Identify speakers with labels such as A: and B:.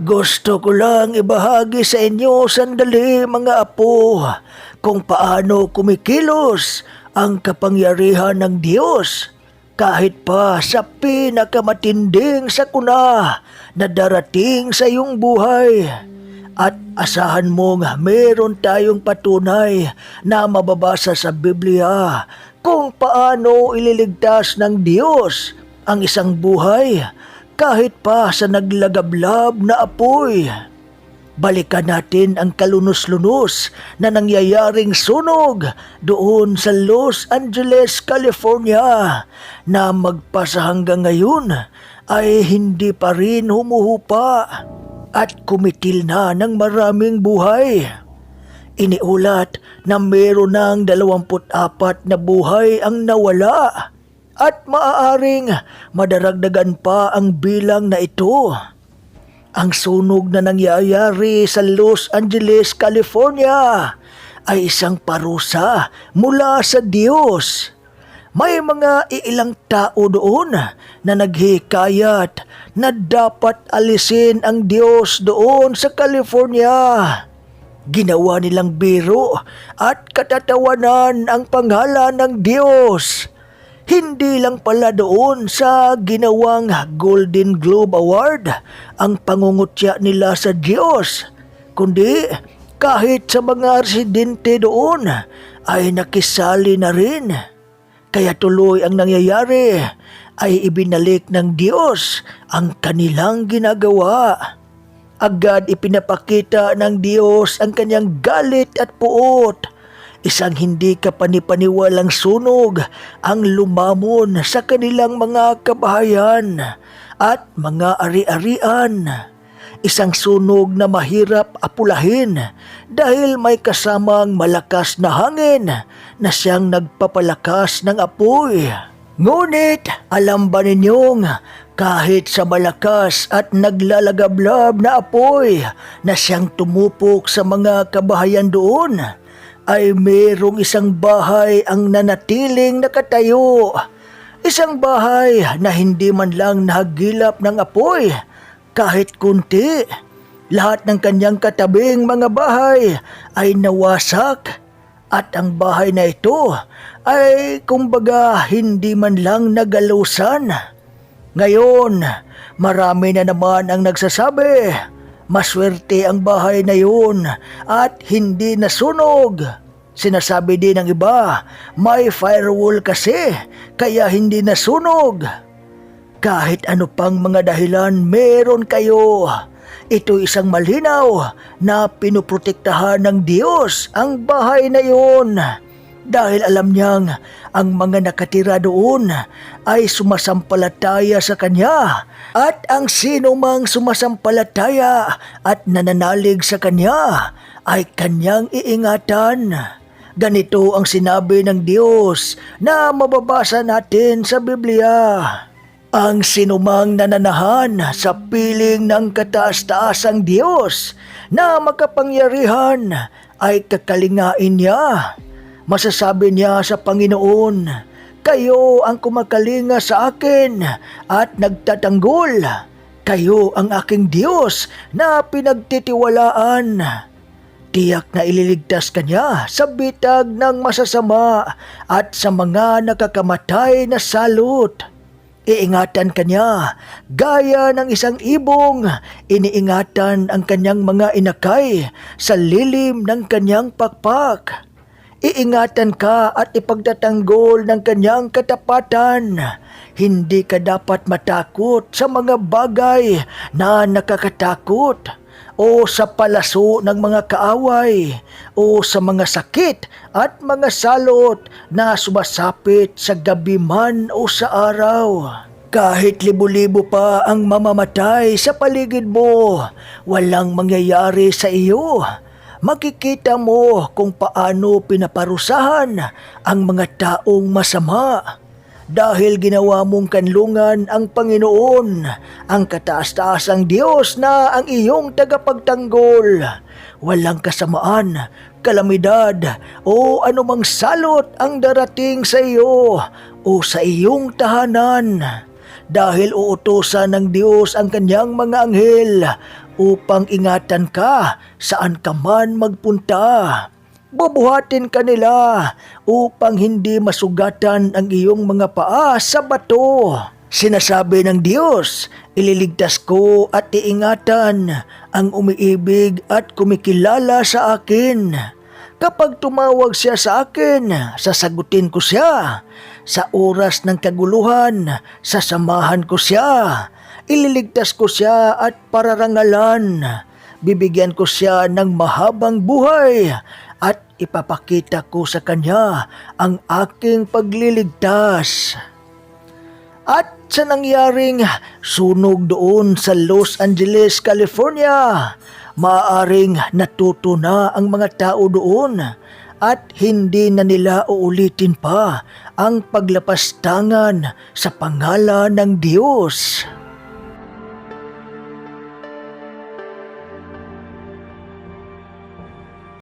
A: Gusto ko lang ibahagi sa inyo sandali mga apo kung paano kumikilos ang kapangyarihan ng Diyos kahit pa sa pinakamatinding sakuna na darating sa iyong buhay. At asahan mong meron tayong patunay na mababasa sa Biblia kung paano ililigtas ng Diyos ang isang buhay kahit pa sa naglagablab na apoy. Balikan natin ang kalunos-lunos na nangyayaring sunog doon sa Los Angeles, California na magpasa hanggang ngayon ay hindi pa rin humuhupa at kumitil na ng maraming buhay. Iniulat na meron ng 24 na buhay ang nawala at maaaring madaragdagan pa ang bilang na ito. Ang sunog na nangyayari sa Los Angeles, California ay isang parusa mula sa Diyos. May mga iilang tao doon na naghikayat na dapat alisin ang Diyos doon sa California. Ginawa nilang biro at katatawanan ang pangalan ng Diyos. Hindi lang pala doon sa ginawang Golden Globe Award ang pangungutya nila sa Diyos, kundi kahit sa mga residente doon ay nakisali na rin. Kaya tuloy ang nangyayari ay ibinalik ng Diyos ang kanilang ginagawa. Agad ipinapakita ng Diyos ang kanyang galit at puot Isang hindi kapanipaniwalang sunog ang lumamon sa kanilang mga kabahayan at mga ari-arian. Isang sunog na mahirap apulahin dahil may kasamang malakas na hangin na siyang nagpapalakas ng apoy. Ngunit alam ba ninyong kahit sa malakas at naglalagablab na apoy na siyang tumupok sa mga kabahayan doon, ay mayroong isang bahay ang nanatiling nakatayo. Isang bahay na hindi man lang nahagilap ng apoy kahit kunti. Lahat ng kanyang katabing mga bahay ay nawasak at ang bahay na ito ay kumbaga hindi man lang nagalusan. Ngayon, marami na naman ang nagsasabi Maswerte ang bahay na yun at hindi nasunog. Sinasabi din ng iba, may firewall kasi kaya hindi nasunog. Kahit ano pang mga dahilan meron kayo, ito isang malinaw na pinuprotektahan ng Diyos ang bahay na yun dahil alam niyang ang mga nakatira doon ay sumasampalataya sa Kanya at ang sino mang sumasampalataya at nananalig sa Kanya ay Kanyang iingatan. Ganito ang sinabi ng Diyos na mababasa natin sa Biblia. Ang sinumang nananahan sa piling ng kataas-taasang Diyos na makapangyarihan ay kakalingain niya Masasabi niya sa Panginoon, Kayo ang kumakalinga sa akin at nagtatanggol. Kayo ang aking Diyos na pinagtitiwalaan. Tiyak na ililigtas kanya sa bitag ng masasama at sa mga nakakamatay na salot. Iingatan kanya, gaya ng isang ibong, iniingatan ang kanyang mga inakay sa lilim ng kanyang pakpak. Iingatan ka at ipagtatanggol ng kanyang katapatan. Hindi ka dapat matakot sa mga bagay na nakakatakot o sa palaso ng mga kaaway o sa mga sakit at mga salot na sumasapit sa gabi man o sa araw. Kahit libo-libo pa ang mamamatay sa paligid mo, walang mangyayari sa iyo makikita mo kung paano pinaparusahan ang mga taong masama. Dahil ginawa mong kanlungan ang Panginoon, ang kataas-taasang Diyos na ang iyong tagapagtanggol. Walang kasamaan, kalamidad o anumang salot ang darating sa iyo o sa iyong tahanan dahil uutusan ng Diyos ang kanyang mga anghel upang ingatan ka saan ka man magpunta. Bubuhatin ka nila upang hindi masugatan ang iyong mga paa sa bato. Sinasabi ng Diyos, ililigtas ko at iingatan ang umiibig at kumikilala sa akin. Kapag tumawag siya sa akin, sasagutin ko siya. Sa oras ng kaguluhan, sasamahan ko siya. Ililigtas ko siya at pararangalan. Bibigyan ko siya ng mahabang buhay at ipapakita ko sa kanya ang aking pagliligtas. At sa nangyaring sunog doon sa Los Angeles, California, maaring natuto na ang mga tao doon at hindi na nila uulitin pa ang paglapastangan sa pangalan ng Diyos.